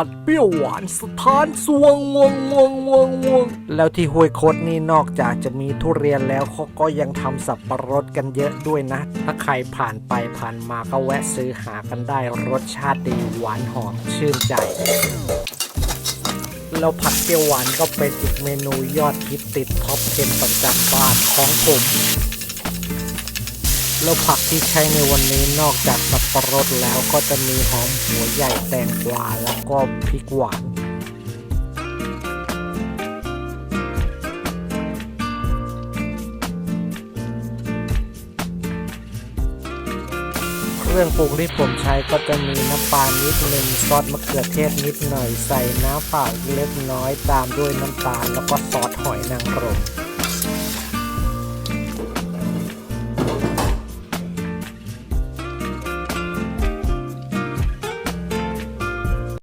ผัดเปรี้ยวหวานสถานสวงวงวงวงวงแล้วที่ห้วยคดนี่นอกจากจะมีทุเรียนแล้วเขาก็ยังทำสับปะรดกันเยอะด้วยนะ ถ้าใครผ่านไปผ่านมาก็แวะซื้อหากันได้รสชาติดีหวานหอมชื่นใจแล้วผัดเปรี้ยวหวานก็เป็นอีกเมนูยอดฮิตติดท็อป 10 ประจำบ้านของผม แล้วผักที่ใช้ในวันนี้นอกจากสับปะรดแล้วก็จะมีหอมหัวใหญ่แตงกวาแล้วก็พริกหวานเครื่องปรุงที่ผมใช้ก็จะมีน้ำปลานิดหนึ่งซอสมะเขือเทศนิดหน่อยใส่น้ำเปล่าเล็กน้อยตามด้วยน้ำตาลแล้วก็ซอสหอยนางรม